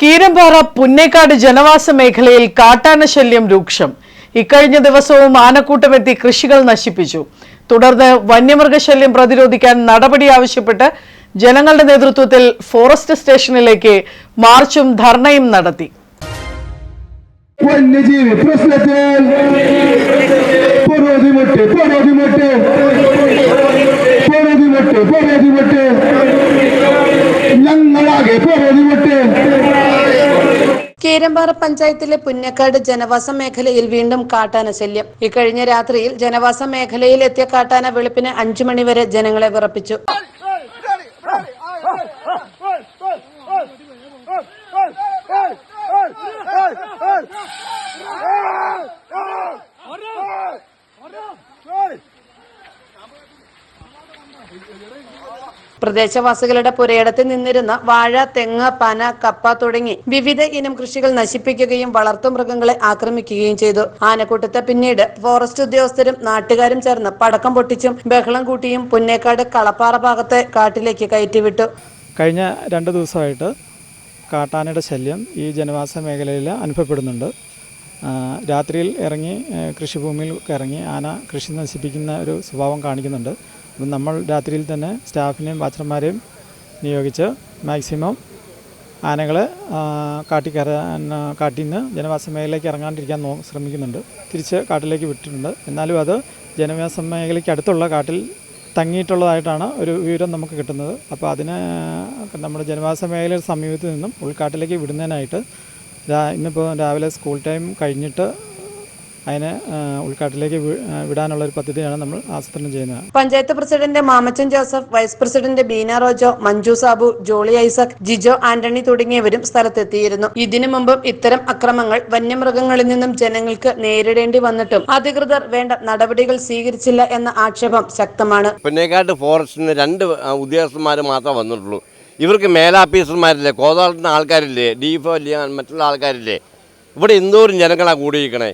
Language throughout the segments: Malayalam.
കീരമ്പാറ പുന്നേക്കാട് ജനവാസ മേഖലയിൽ കാട്ടാന ശല്യം രൂക്ഷം. ഇക്കഴിഞ്ഞ ദിവസവും ആനക്കൂട്ടമെത്തി കൃഷികൾ നശിപ്പിച്ചു. തുടർന്ന് വന്യമൃഗശല്യം പ്രതിരോധിക്കാൻ നടപടി ആവശ്യപ്പെട്ട് ജനങ്ങളുടെ നേതൃത്വത്തിൽ ഫോറസ്റ്റ് സ്റ്റേഷനിലേക്ക് മാർച്ചും ധർണയും നടത്തി. വന്യജീവി പ്രശ്നത്തിൽ ഞങ്ങളാകെ പൊറോതിമുട്ട്. കീരമ്പാറ പഞ്ചായത്തിലെ പുന്നക്കാട് ജനവാസ മേഖലയിൽ വീണ്ടും കാട്ടാന ശല്യം. ഇക്കഴിഞ്ഞ രാത്രിയിൽ ജനവാസ മേഖലയിൽ എത്തിയ കാട്ടാന വെളുപ്പിന് അഞ്ചു മണിവരെ ജനങ്ങളെ വിറപ്പിച്ചു. പ്രദേശവാസികളുടെ പുരയിടത്തിൽ നിന്നിരുന്ന വാഴ തെങ്ങ് പന കപ്പ തുടങ്ങി വിവിധ ഇനം കൃഷികൾ നശിപ്പിക്കുകയും വളർത്തു മൃഗങ്ങളെ ആക്രമിക്കുകയും ചെയ്തു. ആനക്കൂട്ടത്തെ പിന്നീട് ഫോറസ്റ്റ് ഉദ്യോഗസ്ഥരും നാട്ടുകാരും ചേർന്ന് പടക്കം പൊട്ടിച്ചും ബഹളം കൂട്ടിയും പുന്നേക്കാട് കളപ്പാറ ഭാഗത്തെ കാട്ടിലേക്ക് കയറ്റിവിട്ടു. കഴിഞ്ഞ രണ്ട് ദിവസമായിട്ട് കാട്ടാനയുടെ ശല്യം ഈ ജനവാസ മേഖലയിൽ അനുഭവപ്പെടുന്നുണ്ട്. രാത്രിയിൽ ഇറങ്ങി കൃഷിഭൂമിയിൽ ഇറങ്ങി ആന കൃഷി നശിപ്പിക്കുന്ന ഒരു സ്വഭാവം കാണിക്കുന്നുണ്ട്. അപ്പം നമ്മൾ രാത്രിയിൽ തന്നെ സ്റ്റാഫിനെയും വാച്ചർമാരെയും നിയോഗിച്ച് മാക്സിമം ആനകളെ കാട്ടി കയറാൻ കാട്ടിൽ നിന്ന് ജനവാസ മേഖലയിലേക്ക് ഇറങ്ങാണ്ടിരിക്കാൻ നോ ശ്രമിക്കുന്നുണ്ട്. തിരിച്ച് കാട്ടിലേക്ക് വിട്ടിട്ടുണ്ട്. എന്നാലും അത് ജനവാസ മേഖലയ്ക്ക് അടുത്തുള്ള കാട്ടിൽ തങ്ങിയിട്ടുള്ളതായിട്ടാണ് ഒരു വിവരം നമുക്ക് കിട്ടുന്നത്. അപ്പോൾ അതിന് നമ്മുടെ ജനവാസ മേഖലയുടെ സമീപത്ത് നിന്നും ഉൾക്കാട്ടിലേക്ക് വിടുന്നതിനായിട്ട് ഇന്നിപ്പോൾ രാവിലെ സ്കൂൾ ടൈം കഴിഞ്ഞിട്ട് അതിനെ ഉൾക്കാട്ടിലേക്ക് വിടാനുള്ള ഒരു പദ്ധതിയാണ് നമ്മൾ ആസൂത്രണം ചെയ്യുന്നത്. Panchayat president Mamachan Joseph vice president Beena Rojo Manju Sabu Jolly Isaac Jijo Antony തുടങ്ങിയവരും സ്ഥലത്തെത്തിയിരുന്നു. ഇതിനു മുമ്പും ഇത്തരം അക്രമങ്ങൾ വന്യമൃഗങ്ങളിൽ നിന്നും ജനങ്ങൾക്ക് നേരിടേണ്ടി വന്നിട്ടും അധികൃതർ വേണ്ട നടപടികൾ സ്വീകരിച്ചില്ല എന്ന ആക്ഷേപം ശക്തമാണ്. പിന്നേക്കാട്ട് ഫോറസ്റ്റിന് രണ്ട് ഉദ്യോഗസ്ഥന്മാർ മാത്രമേ വന്നിട്ടുള്ളൂ. ഇവർക്ക് മേലാഫീസർമാരില്ലേ കോതാളത്തിന് ആൾക്കാരില്ലേ ഡിഫോ ഇല്ലേ മറ്റുള്ള ആൾക്കാരില്ലേ? ഇവിടെ എന്തോരം ജനങ്ങളാണ് കൂടിയിരിക്കണേ?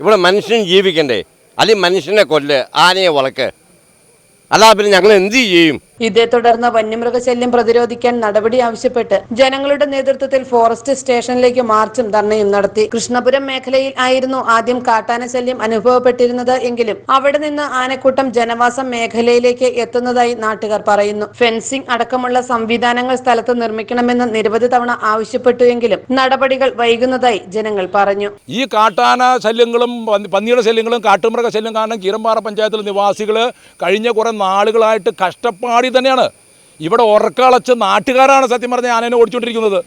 ഇവിടെ മനുഷ്യൻ ജീവിക്കണ്ടേ? അല്ലെങ്കിൽ മനുഷ്യനെ കൊല്ല് ആനയെ വളക്ക്. അല്ലാതെ പിന്നെ ഞങ്ങൾ എന്ത് ചെയ്യും? ഇതേ തുടർന്ന് വന്യമൃഗശല്യം പ്രതിരോധിക്കാൻ നടപടി ആവശ്യപ്പെട്ട് ജനങ്ങളുടെ നേതൃത്വത്തിൽ ഫോറസ്റ്റ് സ്റ്റേഷനിലേക്ക് മാർച്ചും ധർണയും നടത്തി. കൃഷ്ണപുരം മേഖലയിൽ ആയിരുന്നു ആദ്യം കാട്ടാന ശല്യം അനുഭവപ്പെട്ടിരുന്നത് എങ്കിലും അവിടെ നിന്ന് ആനക്കൂട്ടം ജനവാസ മേഖലയിലേക്ക് എത്തുന്നതായി നാട്ടുകാർ പറയുന്നു. ഫെൻസിംഗ് അടക്കമുള്ള സംവിധാനങ്ങൾ സ്ഥലത്ത് നിർമ്മിക്കണമെന്ന് നിരവധി തവണ ആവശ്യപ്പെട്ടുവെങ്കിലും നടപടികൾ വൈകുന്നതായി ജനങ്ങൾ പറഞ്ഞു. ഈ കാട്ടാന ശല്യങ്ങളും പന്നി- പന്നിയുടെ ശല്യങ്ങളും കാട്ടുമൃഗ ശല്യം കാരണം കീരമ്പാറ പഞ്ചായത്തിലെ നിവാസികൾ കഴിഞ്ഞ കുറെ നാളുകളായിട്ട് കഷ്ടപ്പാടി തന്നെയാണ്. ഇവിടെ ഉറക്കളച്ച് നാട്ടുകാരാണ് സത്യം പറഞ്ഞ ആനേനെ ഓടിച്ചുകൊണ്ടിരിക്കുന്നത്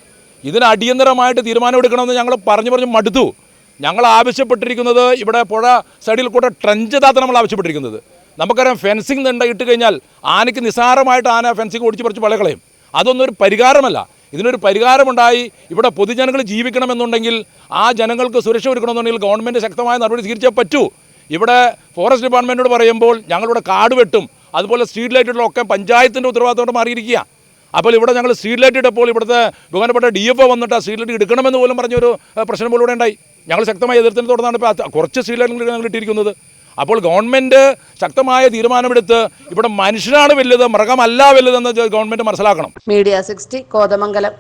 ഇതിന് അടിയന്തരമായിട്ട് തീരുമാനമെടുക്കണമെന്ന് ഞങ്ങൾ പറഞ്ഞു പറഞ്ഞു മടുത്തു. ഞങ്ങൾ ആവശ്യപ്പെട്ടിരിക്കുന്നത് ഇവിടെ പുഴ സൈഡിൽ കൂടെ ട്രഞ്ച് താത്ത നമ്മൾ ആവശ്യപ്പെട്ടിരിക്കുന്നത്. നമുക്കറിയാം ഫെൻസിങ് ഉണ്ട് ഇട്ട് കഴിഞ്ഞാൽ ആനയ്ക്ക് നിസ്സാരമായിട്ട് ആന ഫെൻസിങ് ഓടിച്ച് പറിച്ച് വളകളയും അതൊന്നും ഒരു പരിഹാരമല്ല. ഇതിനൊരു പരിഹാരമുണ്ടായി ഇവിടെ പൊതുജനങ്ങൾ ജീവിക്കണമെന്നുണ്ടെങ്കിൽ ആ ജനങ്ങൾക്ക് സുരക്ഷ ഒരുക്കണമെന്നുണ്ടെങ്കിൽ ഗവൺമെന്റ് ശക്തമായ നടപടി സ്വീകരിച്ചേ പറ്റൂ. ഇവിടെ ഫോറസ്റ്റ് ഡിപ്പാർട്ട്മെന്റോട് പറയുമ്പോൾ ഞങ്ങളിവിടെ കാട് വെട്ടും. അതുപോലെ സ്ട്രീറ്റ് ലൈറ്റുകളൊക്കെ പഞ്ചായത്തിന്റെ ഉത്തരവാദിത്തത്തോടെ മാറിയിരിക്കുക അപ്പോൾ ഇവിടെ ഞങ്ങൾ സ്ട്രീറ്റ് ലൈറ്റ് ഇട്ടപ്പോൾ ഇവിടുത്തെ ബഹുമാനപ്പെട്ട ഡി എഫ് വന്നിട്ട് ആ സ്ട്രീറ്റ് ലൈറ്റ് എടുക്കണമെന്ന് പോലും പറഞ്ഞൊരു പ്രശ്നം പോലും ഉണ്ടായി. ഞങ്ങൾ ശക്തമായ എതിർത്തിനെ തുടർന്നാണ് ഇപ്പോൾ കുറച്ച് സ്ട്രീറ്റ് ലൈറ്റുകൾ ഞങ്ങൾ ഇട്ടിരിക്കുന്നത്. അപ്പോൾ ഗവൺമെന്റ് ശക്തമായ തീരുമാനമെടുത്ത് ഇവിടെ മനുഷ്യനാണ് വലുത് മൃഗമല്ല വലുതെന്ന് ഗവൺമെന്റ് മനസ്സിലാക്കണം. Media sixty Kothamangalam.